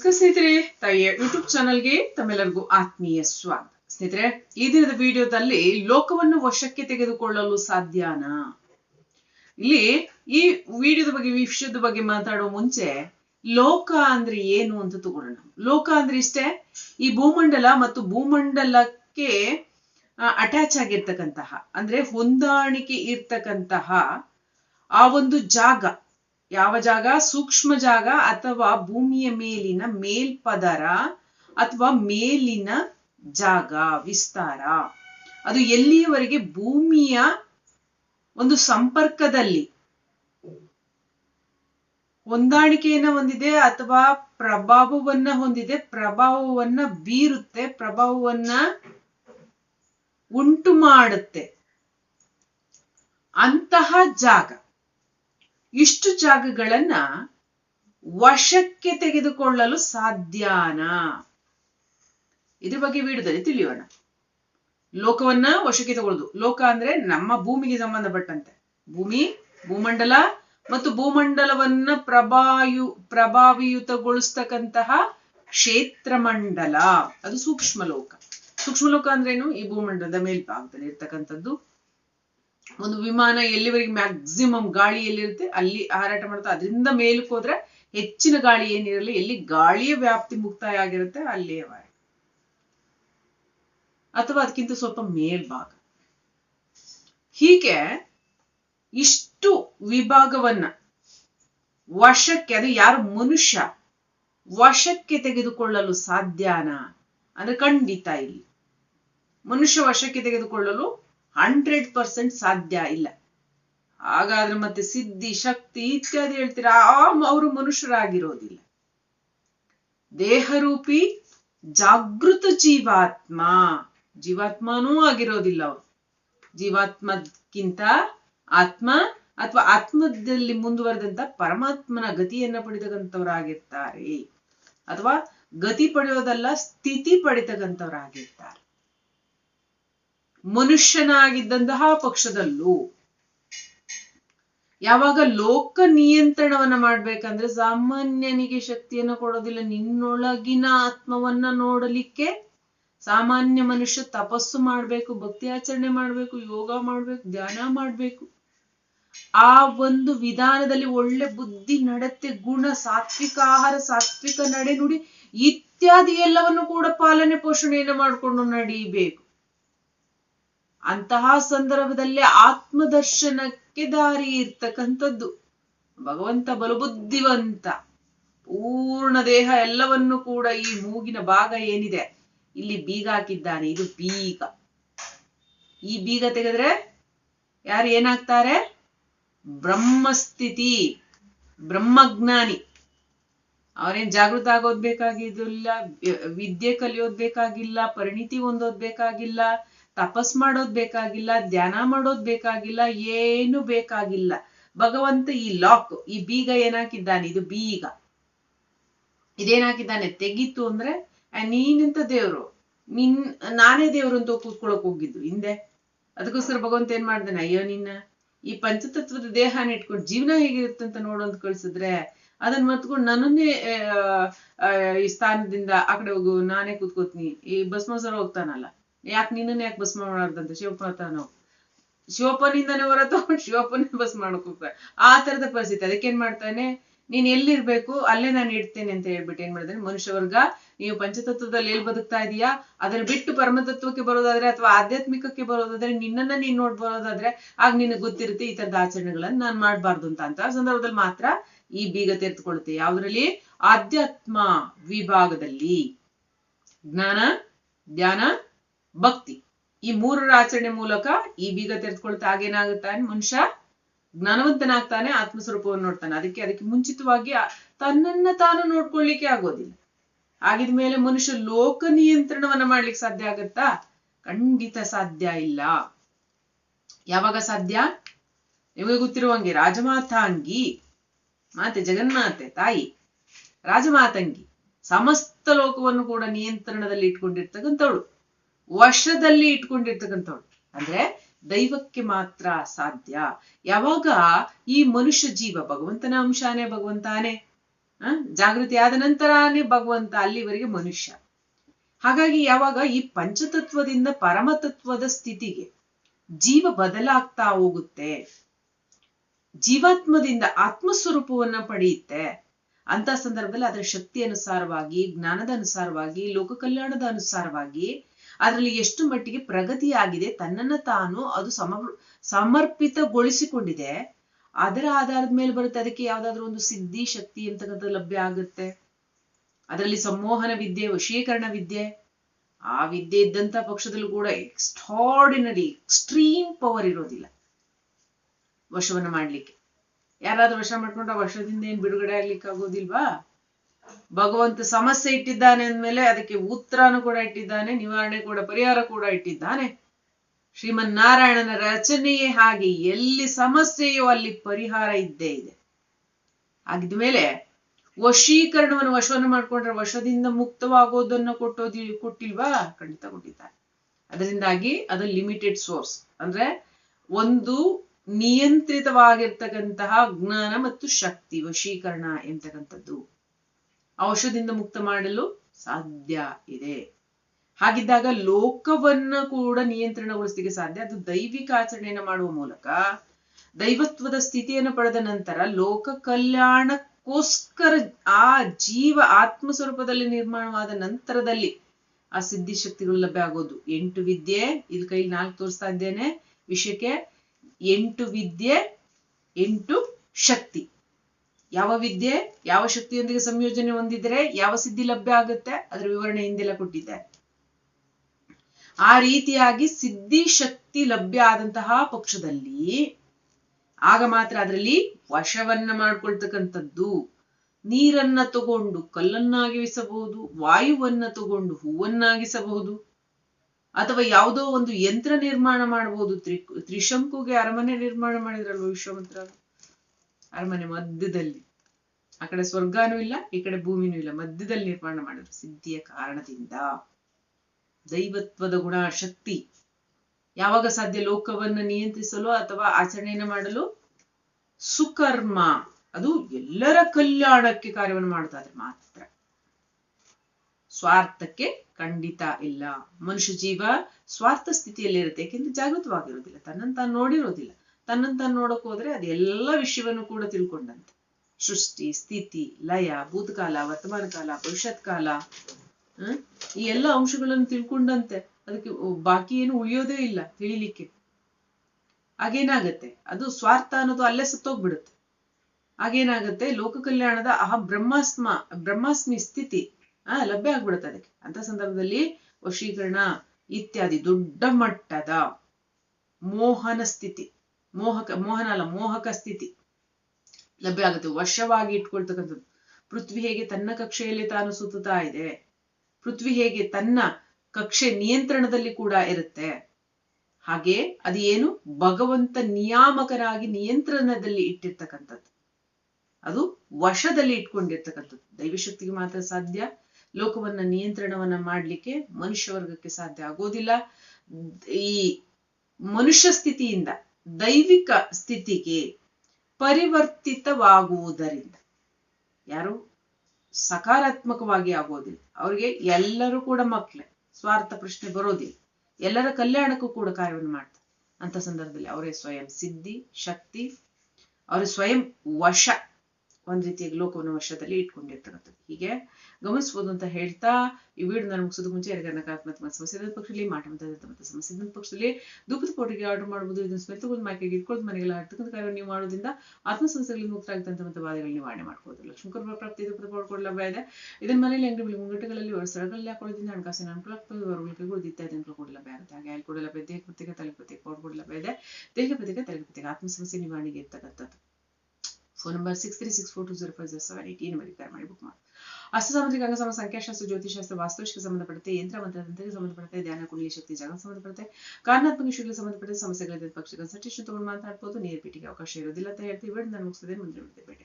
ನಮಸ್ಕಾರ ಸ್ನೇಹಿತರೆ. ತಾಯಿಯ ಯೂಟ್ಯೂಬ್ ಚಾನಲ್ಗೆ ತಮ್ಮೆಲ್ಲರಿಗೂ ಆತ್ಮೀಯ ಸ್ವಾಗತ. ಸ್ನೇಹಿತರೆ, ಈ ದಿನದ ವಿಡಿಯೋದಲ್ಲಿ ಲೋಕವನ್ನು ವಶಕ್ಕೆ ತೆಗೆದುಕೊಳ್ಳಲು ಸಾಧ್ಯನಾ? ಇಲ್ಲಿ ಈ ವಿಡಿಯೋದ ಬಗ್ಗೆ ವಿಷಯದ ಬಗ್ಗೆ ಮಾತಾಡೋ ಮುಂಚೆ ಲೋಕ ಅಂದ್ರೆ ಏನು ಅಂತ ತಗೊಳ್ಳೋಣ. ಲೋಕ ಅಂದ್ರೆ ಇಷ್ಟೇ, ಈ ಭೂಮಂಡಲ ಮತ್ತು ಭೂಮಂಡಲಕ್ಕೆ ಅಟ್ಯಾಚ್ ಆಗಿರ್ತಕ್ಕಂತಹ, ಅಂದ್ರೆ ಹೊಂದಾಣಿಕೆ ಇರ್ತಕ್ಕಂತಹ ಆ ಒಂದು ಜಾಗ. ಯಾವ ಜಾಗ? ಸೂಕ್ಷ್ಮ ಜಾಗ ಅಥವಾ ಭೂಮಿಯ ಮೇಲಿನ ಮೇಲ್ಪದರ ಅಥವಾ ಮೇಲಿನ ಜಾಗ? ವಿಸ್ತಾರ. ಅದು ಎಲ್ಲಿಯವರೆಗೆ ಭೂಮಿಯ ಒಂದು ಸಂಪರ್ಕದಲ್ಲಿ ಹೊಂದಾಣಿಕೆಯನ್ನ ಹೊಂದಿದೆ ಅಥವಾ ಪ್ರಭಾವವನ್ನ ಹೊಂದಿದೆ? ಪ್ರಭಾವವನ್ನ ಬೀರುತ್ತೆ, ಪ್ರಭಾವವನ್ನ ಉಂಟು ಮಾಡುತ್ತೆ ಅಂತಹ ಜಾಗ. ಇಷ್ಟು ಜಾಗಗಳನ್ನ ವಶಕ್ಕೆ ತೆಗೆದುಕೊಳ್ಳಲು ಸಾಧ್ಯನಾ? ಇದ್ರ ಬಗ್ಗೆ ವಿಡಿಯೋದಲ್ಲಿ ತಿಳಿಯೋಣ. ಲೋಕವನ್ನ ವಶಕ್ಕೆ ತಗೊಳ್ಳೋದು ಲೋಕ ಅಂದ್ರೆ ನಮ್ಮ ಭೂಮಿಗೆ ಸಂಬಂಧಪಟ್ಟಂತೆ. ಭೂಮಿ, ಭೂಮಂಡಲ ಮತ್ತು ಭೂಮಂಡಲವನ್ನ ಪ್ರಭಾಯು, ಪ್ರಭಾವಿಯುತಗೊಳಿಸ್ತಕ್ಕಂತಹ ಕ್ಷೇತ್ರ ಮಂಡಲ ಅದು ಸೂಕ್ಷ್ಮ ಲೋಕ ಸೂಕ್ಷ್ಮ ಲೋಕ ಅಂದ್ರೇನು ಈ ಭೂಮಂಡಲದ ಮೇಲ್ಭಾಗದಲ್ಲಿ ಇರ್ತಕ್ಕಂಥದ್ದು ಒಂದು ವಿಮಾನ ಎಲ್ಲಿವರೆಗೆ ಮ್ಯಾಕ್ಸಿಮಮ್ ಗಾಳಿ ಎಲ್ಲಿರುತ್ತೆ ಅಲ್ಲಿ ಹಾರಾಟ ಮಾಡುತ್ತೆ ಅದರಿಂದ ಮೇಲಕ್ಕೆ ಹೋದ್ರೆ ಹೆಚ್ಚಿನ ಗಾಳಿ ಏನಿರಲಿ, ಎಲ್ಲಿ ಗಾಳಿಯ ವ್ಯಾಪ್ತಿ ಮುಕ್ತಾಯ ಆಗಿರುತ್ತೆ ಅಲ್ಲಿಯೇ ಅಥವಾ ಅದಕ್ಕಿಂತ ಸ್ವಲ್ಪ ಮೇಲ್ಭಾಗ. ಹೀಗೆ ಇಷ್ಟು ವಿಭಾಗವನ್ನ ವಶಕ್ಕೆ ಅದು ಯಾರು ಮನುಷ್ಯ ವಶಕ್ಕೆ ತೆಗೆದುಕೊಳ್ಳಲು ಸಾಧ್ಯನಾ? ಅಂದ್ರೆ ಖಂಡಿತ ಇಲ್ಲಿ. ಮನುಷ್ಯ ವಶಕ್ಕೆ ತೆಗೆದುಕೊಳ್ಳಲು ಹಂಡ್ರೆಡ್ ಪರ್ಸೆಂಟ್ ಸಾಧ್ಯ ಇಲ್ಲ. ಹಾಗಾದ್ರೆ ಮತ್ತೆ ಸಿದ್ಧಿ, ಶಕ್ತಿ ಇತ್ಯಾದಿ ಹೇಳ್ತೀರಾ? ಅವರು ಮನುಷ್ಯರಾಗಿರೋದಿಲ್ಲ. ದೇಹರೂಪಿ ಜಾಗೃತ ಜೀವಾತ್ಮ. ಜೀವಾತ್ಮನೂ ಆಗಿರೋದಿಲ್ಲ ಅವರು. ಜೀವಾತ್ಮಕ್ಕಿಂತ ಆತ್ಮ ಅಥವಾ ಆತ್ಮದಲ್ಲಿ ಮುಂದುವರೆದಂತ ಪರಮಾತ್ಮನ ಗತಿಯನ್ನ ಪಡಿತಕ್ಕಂಥವರಾಗಿರ್ತಾರೆ. ಅಥವಾ ಗತಿ ಪಡೆಯೋದಲ್ಲ, ಸ್ಥಿತಿ ಪಡಿತಕ್ಕಂಥವರಾಗಿರ್ತಾರೆ. ಮನುಷ್ಯನಾಗಿದ್ದಂತಹ ಪಕ್ಷದಲ್ಲೂ ಯಾವಾಗ ಲೋಕ ನಿಯಂತ್ರಣವನ್ನ ಮಾಡ್ಬೇಕಂದ್ರೆ ಸಾಮಾನ್ಯನಿಗೆ ಶಕ್ತಿಯನ್ನ ಕೊಡೋದಿಲ್ಲ, ನಿನ್ನೊಳಗಿನ ಆತ್ಮವನ್ನ ನೋಡಲಿಕ್ಕೆ ಸಾಮಾನ್ಯ ಮನುಷ್ಯ ತಪಸ್ಸು ಮಾಡ್ಬೇಕು, ಭಕ್ತಿ ಆಚರಣೆ ಮಾಡ್ಬೇಕು, ಯೋಗ ಮಾಡ್ಬೇಕು, ಧ್ಯಾನ ಮಾಡ್ಬೇಕು. ಆ ಒಂದು ವಿಧಾನದಲ್ಲಿ ಒಳ್ಳೆ ಬುದ್ಧಿ, ನಡತೆ, ಗುಣ, ಸಾತ್ವಿಕ ಆಹಾರ, ಸಾತ್ವಿಕ ನಡೆ ನುಡಿ ಇತ್ಯಾದಿ ಎಲ್ಲವನ್ನು ಕೂಡ ಪಾಲನೆ ಪೋಷಣೆಯನ್ನು ಮಾಡಿಕೊಂಡು ನಡೀಬೇಕು. ಅಂತಹ ಸಂದರ್ಭದಲ್ಲಿ ಆತ್ಮದರ್ಶನಕ್ಕೆ ದಾರಿ ಇರ್ತಕ್ಕಂಥದ್ದು. ಭಗವಂತ ಬಲಬುದ್ಧಿವಂತ. ಪೂರ್ಣ ದೇಹ ಎಲ್ಲವನ್ನು ಕೂಡ ಈ ಮೂಗಿನ ಭಾಗ ಏನಿದೆ, ಇಲ್ಲಿ ಬೀಗ ಹಾಕಿದ್ದಾನೆ. ಇದು ಬೀಗ. ಈ ಬೀಗ ತೆಗೆದ್ರೆ ಯಾರು ಏನಾಗ್ತಾರೆ? ಬ್ರಹ್ಮಸ್ಥಿತಿ, ಬ್ರಹ್ಮಜ್ಞಾನಿ. ಅವರೇನ್ ಜಾಗೃತ ಆಗೋದ್ ಬೇಕಾಗಿದ್ದಿಲ್ಲ ವಿದ್ಯೆ ಕಲಿಯೋದ್ ಬೇಕಾಗಿಲ್ಲ ಪರಿಣಿತಿ ಹೊಂದೋದ್ ಬೇಕಾಗಿಲ್ಲ ತಪಸ್ ಮಾಡೋದ್ ಬೇಕಾಗಿಲ್ಲ, ಧ್ಯಾನ ಮಾಡೋದ್ ಬೇಕಾಗಿಲ್ಲ, ಏನು ಬೇಕಾಗಿಲ್ಲ. ಭಗವಂತ ಈ ಲಾಕ್, ಈ ಬೀಗ ಏನಾಕಿದ್ದಾನೆ? ಇದು ಬೀಗ. ಇದೇನಾಕಿದ್ದಾನೆ? ತೆಗೀತು ಅಂದ್ರೆ ನೀನಂತ ದೇವ್ರು? ನಿನ್, ನಾನೇ ದೇವ್ರು ಅಂತ ಕೂತ್ಕೊಳಕ್ ಹೋಗಿದ್ದು ಹಿಂದೆ. ಅದಕ್ಕೋಸ್ಕರ ಭಗವಂತ ಏನ್ ಮಾಡ್ದಾನೆ? ಅಯ್ಯೋ, ನಿನ್ನ ಈ ಪಂಚತತ್ವದ ದೇಹನ ಇಟ್ಕೊಂಡು ಜೀವನ ಹೇಗಿರುತ್ತೆ ಅಂತ ನೋಡೋಂತ ಕಳ್ಸಿದ್ರೆ, ಅದನ್ನ ಮತ್ಕೊಂಡು ನನ್ನನ್ನೇ ಈ ಸ್ಥಾನದಿಂದ ಆ ಕಡೆ ಹೋಗು, ನಾನೇ ಕೂತ್ಕೋತೀನಿ. ಈ ಬಸ್ಮಸರ ಹೋಗ್ತಾನಲ್ಲ. ಯಾಕೆ ನಿನ್ನನ್ನ ಯಾಕೆ ಭಸ್ಮ ಮಾಡಾರ್ದಂತ ಶಿವಪ್ಪ ನಾವು ಶಿವಪ್ಪನಿಂದನೇ ಹೊರತು ಶಿವಪ್ಪನೇ ಬಸ್ ಮಾಡಕ್ ಹೋಗ್ತಾರೆ ಆ ತರದ ಪರಿಸ್ಥಿತಿ. ಅದಕ್ಕೇನ್ ಮಾಡ್ತಾನೆ? ನೀನ್ ಎಲ್ಲಿರ್ಬೇಕು, ಅಲ್ಲೇ ನಾನು ಇಡ್ತೇನೆ ಅಂತ ಹೇಳ್ಬಿಟ್ಟು ಏನ್ ಮಾಡ್ತಾನೆ? ಮನುಷ್ಯ ವರ್ಗ ನೀವು ಪಂಚತತ್ವದಲ್ಲಿ ಎಲ್ಲಿ ಬದುಕ್ತಾ ಇದೀಯಾ? ಅದನ್ನ ಬಿಟ್ಟು ಪರಮತತ್ವಕ್ಕೆ ಬರೋದಾದ್ರೆ ಅಥವಾ ಆಧ್ಯಾತ್ಮಿಕಕ್ಕೆ ಬರೋದಾದ್ರೆ ನಿನ್ನನ್ನ ನೀನ್ ನೋಡ್ ಬರೋದಾದ್ರೆ ಆಗ ನಿನಗೆ ಗೊತ್ತಿರುತ್ತೆ ಈ ತರದ ಆಚರಣೆಗಳನ್ನ ನಾನ್ ಮಾಡ್ಬಾರ್ದು ಅಂತ. ಅಂತ ಸಂದರ್ಭದಲ್ಲಿ ಮಾತ್ರ ಈ ಬೀಗ ತೆರೆದುಕೊಳ್ಳುತ್ತೆ. ಯಾವ್ದ್ರಲ್ಲಿ? ಆಧ್ಯಾತ್ಮ ವಿಭಾಗದಲ್ಲಿ. ಜ್ಞಾನ, ಧ್ಯಾನ ಭಕ್ತಿ. ಈ ಮೂರರ ಆಚರಣೆ ಮೂಲಕ ಈ ಬೀಗ ತೆರೆದುಕೊಳ್ತಾ ಆಗೇನಾಗುತ್ತಾನೆ ಮನುಷ್ಯ ಜ್ಞಾನವಂತನಾಗ್ತಾನೆ, ಆತ್ಮಸ್ವರೂಪವನ್ನು ನೋಡ್ತಾನೆ. ಅದಕ್ಕೆ ಅದಕ್ಕೆ ಮುಂಚಿತವಾಗಿ ತನ್ನನ್ನ ತಾನು ನೋಡ್ಕೊಳ್ಳಿಕ್ಕೆ ಆಗೋದಿಲ್ಲ. ಆಗಿದ ಮೇಲೆ ಮನುಷ್ಯ ಲೋಕ ನಿಯಂತ್ರಣವನ್ನ ಮಾಡ್ಲಿಕ್ಕೆ ಸಾಧ್ಯ ಆಗತ್ತಾ? ಖಂಡಿತ ಸಾಧ್ಯ ಇಲ್ಲ. ಯಾವಾಗ ಸಾಧ್ಯ? ನಿಮಗೆ ಗೊತ್ತಿರುವಂಗೆ ರಾಜಮಾತಾಂಗಿ. ಮಾತೆ ಜಗನ್ಮಾತೆ, ತಾಯಿ, ರಾಜಮಾತಂಗಿ. ಸಮಸ್ತ ಲೋಕವನ್ನು ಕೂಡ ನಿಯಂತ್ರಣದಲ್ಲಿ ಇಟ್ಕೊಂಡಿರ್ತಕ್ಕಂಥವಳು. ವಶದಲ್ಲಿ ಇಟ್ಕೊಂಡಿರ್ತಕ್ಕಂಥವ್ಳು. ಅಂದ್ರೆ ದೈವಕ್ಕೆ ಮಾತ್ರ ಸಾಧ್ಯ. ಯಾವಾಗ ಈ ಮನುಷ್ಯ ಜೀವ ಭಗವಂತನ ಅಂಶಾನೇ ಭಗವಂತಾನೇ. ಆ, ಜಾಗೃತಿ ಆದ ನಂತರನೇ ಭಗವಂತ ಅಲ್ಲಿವರೆಗೆ ಮನುಷ್ಯ. ಹಾಗಾಗಿ ಯಾವಾಗ ಈ ಪಂಚತತ್ವದಿಂದ ಪರಮತತ್ವದ ಸ್ಥಿತಿಗೆ ಜೀವ ಬದಲಾಗ್ತಾ ಹೋಗುತ್ತೆ ಜೀವಾತ್ಮದಿಂದ ಆತ್ಮಸ್ವರೂಪವನ್ನ ಪಡೆಯುತ್ತೆ ಅಂತ ಸಂದರ್ಭದಲ್ಲಿ ಅದರ ಶಕ್ತಿ ಅನುಸಾರವಾಗಿ ಜ್ಞಾನದ ಅನುಸಾರವಾಗಿ ಲೋಕ ಕಲ್ಯಾಣದ ಅನುಸಾರವಾಗಿ ಅದರಲ್ಲಿ ಎಷ್ಟು ಮಟ್ಟಿಗೆ ಪ್ರಗತಿ ಆಗಿದೆ ತನ್ನನ್ನ ತಾನು ಅದು ಸಮ ಸಮರ್ಪಿತಗೊಳಿಸಿಕೊಂಡಿದೆ. ಅದರ ಆಧಾರದ ಮೇಲೆ ಬರುತ್ತೆ. ಅದಕ್ಕೆ ಯಾವ್ದಾದ್ರು ಒಂದು ಸಿದ್ಧಿ, ಶಕ್ತಿ ಅಂತಕ್ಕಂಥ ಲಭ್ಯ ಆಗುತ್ತೆ. ಅದರಲ್ಲಿ ಸಂಮೋಹನ ವಿದ್ಯೆ, ವಶೀಕರಣ ವಿದ್ಯೆ, ಆ ವಿದ್ಯೆ ಇದ್ದಂತ ಪಕ್ಷದಲ್ಲೂ ಕೂಡ ಎಕ್ಸ್ಟ್ರಾರ್ಡಿನರಿ ಎಕ್ಸ್ಟ್ರೀಮ್ ಪವರ್ ಇರೋದಿಲ್ಲ ವಶವನ್ನು ಮಾಡ್ಲಿಕ್ಕೆ. ಯಾರಾದ್ರೂ ವಶ ಮಾಡ್ಕೊಂಡ್ರೆ ವಶದಿಂದ ಏನ್ ಬಿಡುಗಡೆ ಆಗ್ಲಿಕ್ಕೆ ಆಗೋದಿಲ್ವಾ? ಭಗವಂತ ಸಮಸ್ಯೆ ಇಟ್ಟಿದ್ದಾನೆ ಅಂದಮೇಲೆ ಅದಕ್ಕೆ ಉತ್ತರನು ಕೂಡ ಇಟ್ಟಿದ್ದಾನೆ, ನಿವಾರಣೆ ಕೂಡ, ಪರಿಹಾರ ಕೂಡ ಇಟ್ಟಿದ್ದಾನೆ. ಶ್ರೀಮನ್ನಾರಾಯಣನ ರಚನೆಯೇ ಹಾಗೆ ಎಲ್ಲಿ ಸಮಸ್ಯೆಯೋ ಅಲ್ಲಿ ಪರಿಹಾರ ಇದ್ದೇ ಇದೆ. ಆಗಿದ್ಮೇಲೆ ವಶೀಕರಣವನ್ನು ವಶವನ್ನು ಮಾಡ್ಕೊಂಡ್ರೆ ವಶದಿಂದ ಮುಕ್ತವಾಗೋದನ್ನ ಕೊಟ್ಟೋದಿ ಕೊಟ್ಟಿಲ್ವಾ? ಖಂಡಿತ ಕೊಟ್ಟಿದ್ದಾರೆ. ಅದರಿಂದಾಗಿ ಅದು ಲಿಮಿಟೆಡ್ ಸೋರ್ಸ್ ಅಂದ್ರೆ ಒಂದು ನಿಯಂತ್ರಿತವಾಗಿರ್ತಕ್ಕಂತಹ ಜ್ಞಾನ ಮತ್ತು ಶಕ್ತಿ, ವಶೀಕರಣ ಎಂತಕ್ಕಂಥದ್ದು. ಔಷಧಿಯಿಂದ ಮುಕ್ತ ಮಾಡಲು ಸಾಧ್ಯ ಇದೆ. ಹಾಗಿದ್ದಾಗ ಲೋಕವನ್ನ ಕೂಡ ನಿಯಂತ್ರಣಗೊಳಿಸಲಿಕ್ಕೆ ಸಾಧ್ಯ. ಅದು ದೈವಿಕ ಆಚರಣೆಯನ್ನು ಮಾಡುವ ಮೂಲಕ ದೈವತ್ವದ ಸ್ಥಿತಿಯನ್ನು ಪಡೆದ ನಂತರ ಲೋಕ ಕಲ್ಯಾಣಕ್ಕೋಸ್ಕರ ಆ ಜೀವ ಆತ್ಮ ಸ್ವರೂಪದಲ್ಲಿ ನಿರ್ಮಾಣವಾದ ನಂತರದಲ್ಲಿ ಆ ಸಿದ್ಧಿ ಶಕ್ತಿಗಳು ಲಭ್ಯ ಆಗೋದು. ಎಂಟು ವಿದ್ಯೆ ಇಲ್ಲಿ ಕೈ ನಾಲ್ಕು ತೋರಿಸ್ತಾ ಇದ್ದೇನೆ. ವಿಷಯಕ್ಕೆ ಎಂಟು ವಿದ್ಯೆ, ಎಂಟು ಶಕ್ತಿ. ಯಾವ ವಿದ್ಯೆ, ಯಾವ ಶಕ್ತಿಯೊಂದಿಗೆ ಸಂಯೋಜನೆ ಹೊಂದಿದ್ರೆ ಯಾವ ಸಿದ್ಧಿ ಲಭ್ಯ ಆಗುತ್ತೆ? ಅದರ ವಿವರಣೆ ಹಿಂದೆಲ್ಲ ಕೊಟ್ಟಿದ್ದೆ. ಆ ರೀತಿಯಾಗಿ ಸಿದ್ಧಿ ಶಕ್ತಿ ಲಭ್ಯ ಆದಂತಹ ಪಕ್ಷದಲ್ಲಿ ಆಗ ಮಾತ್ರ ಅದರಲ್ಲಿ ವಶವನ್ನ ಮಾಡ್ಕೊಳ್ತಕ್ಕಂಥದ್ದು. ನೀರನ್ನ ತಗೊಂಡು ಕಲ್ಲನ್ನಾಗಿಸಬಹುದು ವಾಯುವನ್ನ ತಗೊಂಡು ಹೂವನ್ನಾಗಿಸಬಹುದು, ಅಥವಾ ಯಾವುದೋ ಒಂದು ಯಂತ್ರ ನಿರ್ಮಾಣ ಮಾಡಬಹುದು. ತ್ರಿ ತ್ರಿಶಂಕುಗೆ ಅರಮನೆ ನಿರ್ಮಾಣ ಮಾಡಿದ್ರಲ್ವ ವಿಶ್ವಾಮಿತ್ರ ಅರಮನೆ ಮಧ್ಯದಲ್ಲಿ. ಆ ಕಡೆ ಸ್ವರ್ಗನೂ ಇಲ್ಲ, ಈ ಕಡೆ ಭೂಮಿನೂ ಇಲ್ಲ. ಮಧ್ಯದಲ್ಲಿ ನಿರ್ಮಾಣ ಮಾಡಿದ್ರು ಸಿದ್ಧಿಯ ಕಾರಣದಿಂದ. ದೈವತ್ವದ ಗುಣ ಶಕ್ತಿ ಯಾವಾಗ ಸಾಧ್ಯ ಲೋಕವನ್ನ ನಿಯಂತ್ರಿಸಲು ಅಥವಾ ಆಚರಣೆಯನ್ನು ಮಾಡಲು? ಸುಕರ್ಮ. ಅದು ಎಲ್ಲರ ಕಲ್ಯಾಣಕ್ಕೆ ಕಾರ್ಯವನ್ನು ಮಾಡ್ತಾ ಇದೆ ಮಾತ್ರ. ಸ್ವಾರ್ಥಕ್ಕೆ ಖಂಡಿತ ಇಲ್ಲ. ಮನುಷ್ಯ ಜೀವ ಸ್ವಾರ್ಥ ಸ್ಥಿತಿಯಲ್ಲಿ ಇರುತ್ತೆ ಯಾಕೆಂದ್ರೆ ಜಾಗೃತವಾಗಿರೋದಿಲ್ಲ, ತನ್ನನ್ನು ತಾನು ನೋಡಿರೋದಿಲ್ಲ. ತನ್ನನ್ನು ತಾನು ನೋಡಕ್ ಹೋದ್ರೆ ಅದೆಲ್ಲ ವಿಷಯವನ್ನು ಕೂಡ ತಿಳ್ಕೊಂಡಂತೆ. ಸೃಷ್ಟಿ, ಸ್ಥಿತಿ, ಲಯ, ಭೂತಕಾಲ ವರ್ತಮಾನ ಕಾಲ ಭವಿಷ್ಯತ್ ಕಾಲ ಹ್ಮ್? ಈ ಎಲ್ಲ ಅಂಶಗಳನ್ನು ತಿಳ್ಕೊಂಡಂತೆ. ಅದಕ್ಕೆ ಬಾಕಿ ಏನು ಉಳಿಯೋದೇ ಇಲ್ಲ ತಿಳಿಲಿಕ್ಕೆ. ಆಗೇನಾಗತ್ತೆ ಅದು ಸ್ವಾರ್ಥ ಅನ್ನೋದು ಅಲ್ಲೇ ಸತ್ತೋಗ್ಬಿಡುತ್ತೆ. ಆಗೇನಾಗತ್ತೆ ಲೋಕ ಕಲ್ಯಾಣದ ಆ ಬ್ರಹ್ಮಾಸ್ಮ, ಬ್ರಹ್ಮಾಸ್ಮಿ ಸ್ಥಿತಿ, ಆ, ಲಭ್ಯ ಆಗ್ಬಿಡುತ್ತೆ ಅದಕ್ಕೆ. ಅಂತ ಸಂದರ್ಭದಲ್ಲಿ ವಶೀಕರಣ ಇತ್ಯಾದಿ ದೊಡ್ಡ ಮಟ್ಟದ ಮೋಹನ ಸ್ಥಿತಿ. ಮೋಹಕ, ಮೋಹನ ಅಲ್ಲ, ಮೋಹಕ ಸ್ಥಿತಿ. ಲಭ್ಯ ಆಗುತ್ತೆ. ವಶವಾಗಿ ಇಟ್ಕೊಳ್ತಕ್ಕಂಥದ್ದು. ಪೃಥ್ವಿ ಹೇಗೆ ತನ್ನ ಕಕ್ಷೆಯಲ್ಲಿ ತಾನು ಸುತ್ತುತ್ತಾ ಇದೆ, ಪೃಥ್ವಿ ಹೇಗೆ ತನ್ನ ಕಕ್ಷೆ ನಿಯಂತ್ರಣದಲ್ಲಿ ಕೂಡ ಇರುತ್ತೆ. ಹಾಗೆ ಅದು ಏನು ಭಗವಂತ ನಿಯಾಮಕರಾಗಿ ನಿಯಂತ್ರಣದಲ್ಲಿ ಇಟ್ಟಿರ್ತಕ್ಕಂಥದ್ದು. ಅದು ವಶದಲ್ಲಿ ಇಟ್ಕೊಂಡಿರ್ತಕ್ಕಂಥದ್ದು. ದೈವಶಕ್ತಿಗೆ ಮಾತ್ರ ಸಾಧ್ಯ. ಲೋಕವನ್ನ ನಿಯಂತ್ರಣವನ್ನ ಮಾಡ್ಲಿಕ್ಕೆ ಮನುಷ್ಯ ವರ್ಗಕ್ಕೆ ಸಾಧ್ಯ ಆಗೋದಿಲ್ಲ. ಈ ಮನುಷ್ಯ ಸ್ಥಿತಿಯಿಂದ ದೈವಿಕ ಸ್ಥಿತಿಗೆ ಪರಿವರ್ತಿತವಾಗುವುದರಿಂದ. ಯಾರು? ಸಕಾರಾತ್ಮಕವಾಗಿ ಆಗೋದಿಲ್ಲ. ಅವ್ರಿಗೆ ಎಲ್ಲರೂ ಕೂಡ ಮಕ್ಕಳೇ ಸ್ವಾರ್ಥ ಪ್ರಶ್ನೆ ಬರೋದಿಲ್ಲ. ಎಲ್ಲರ ಕಲ್ಯಾಣಕ್ಕೂ ಕೂಡ ಕಾರ್ಯವನ್ನು ಮಾಡ್ತಾರೆ. ಅಂತ ಸಂದರ್ಭದಲ್ಲಿ ಅವರೇ ಸ್ವಯಂ ಸಿದ್ಧಿ, ಶಕ್ತಿ, ಅವರ ಸ್ವಯಂ ವಶ. ಒಂದ್ ರೀತಿಯ ಲೋಕವನ್ನು ವಶದಲ್ಲಿ ಇಟ್ಕೊಂಡಿರ್ತಕ್ಕಂಥದ್ದು. ಹೀಗೆ ಗಮನಿಸಬಹುದು ಅಂತ ಹೇಳ್ತಾ ಈ ವಿಡಿಯೋ ನಾನು ಮುಗಿಸೋದು ಮುಂಚೆ ಯಾರಿಗಾರ ನಕಾರಾತ್ಮಕ ಸಮಸ್ಯೆ ಪಕ್ಷದಲ್ಲಿ ಮಾಟ ಮತ್ತು ಸಮಸ್ಯೆ ಪಕ್ಷದಲ್ಲಿ ದುಃಖದ ಪೋಟಿಗೆ ಆರ್ಡರ್ ಮಾಡಬಹುದು ಇದನ್ನ ಸ್ಮೆಲ್ ಮೈಕಿಗೆ ಇಟ್ಕೊಳ್ಳೋದು ಮನೆಗೆಲ್ಲ ಹರ್ತಕ್ಕಂಥ ಕಾರ್ಯ ನೀವು ಮಾಡೋದ್ರಿಂದ ಆತ್ಮಸಂಸ್ಥೆಗಳಿಗೆ ಮುಕ್ತ ಆಗ್ತಂತ ಬಾಧೆಗಳನ್ನ ಬಾಧೆಗಳು ನಿವಾರಣೆ ಮಾಡ್ಬೋದು. ಲಕ್ಷ್ಮೀಕರ ಪ್ರಾಪ್ತಿ ಲಭ್ಯ ಇದೆ. ಇದನ್ನ ಮನೆಯಲ್ಲಿ ಅಂಗಡಿ ಮುಂಗಟ್ಟುಗಳಲ್ಲಿ ಸ್ಥಳಗಳಲ್ಲಿ ಹಾಕೊಳ್ಳೋದ್ರಿಂದ ಹಣಕಾಸಿನ ಅನುಕೂಲ ಆಗ್ತದೆ. ಹೊರಗಳಿಕೆಗಳು ಇತ್ಯಾದಿ ಅನುಕೂಲ ಕೂಡ ಲಭ್ಯ ಆಗುತ್ತೆ. ಹಾಗೆ ಅಲ್ಲಿ ಕೂಡ ಲಭ್ಯ ದೇಹ ಪ್ರತ್ಯೇಕ ತಲೆ ಪ್ರತ್ಯೇಕ ಲಭ್ಯ ಇದೆ. ದೇಹ ಪ್ರತ್ಯೇಕ ತಲೆ ಆತ್ಮ ಸಮಸ್ಯೆ ನಿವಾರಣೆಗೆ ಇರ್ತಕ್ಕಂಥದ್ದು. Phone number six three six four two zero five zero seven eight ಈ ನಂಬರಿಗೆ ಕರೆ ಮಾಡಿ ಬುಕ್ ಮಾಡಿ. ಅಸ್ತು ಸಾಮುದ್ರಿಕ ಅಂಗಸಮ ಸಂಖ್ಯಾಶಾಸ್ತ್ರ ಜ್ಯೋತಿಷಾಸ್ತ್ರ ವಾಸ್ತುಶಿಗೆ ಸಂಬಂಧಪಡುತ್ತೆ, ಯಂತ್ರ ಮಂತ್ರತಂತ್ರಕ್ಕೆ ಸಂಬಂಧಪಡುತ್ತೆ, ಧ್ಯಾನ ಕುಂಡಲಿ ಶಕ್ತಿ, ಜಾಗ ಸಂಬಂಧಪಡುತ್ತೆ, ಕಾರಣಾತ್ಮಕ ವಿಷಯಗಳಿಗೆ ಸಂಬಂಧಪಟ್ಟ ಸಮಸ್ಯೆಗಳಿದೆ ಪಕ್ಷ ಕನ್ಸಲ್ಟೇಷನ್ ತಗೊಂಡು ಮಾತಾಡ್ಬೋದು ನೇರ ಭೇಟಿಗೆ ಅವಕಾಶ ಇರೋದಿಲ್ಲ ಅಂತ ಹೇಳ್ತೀವಿ. ನಾನು ಮುಗಿಸ್ತದೆ ಮುಂದೆ ಭೇಟಿ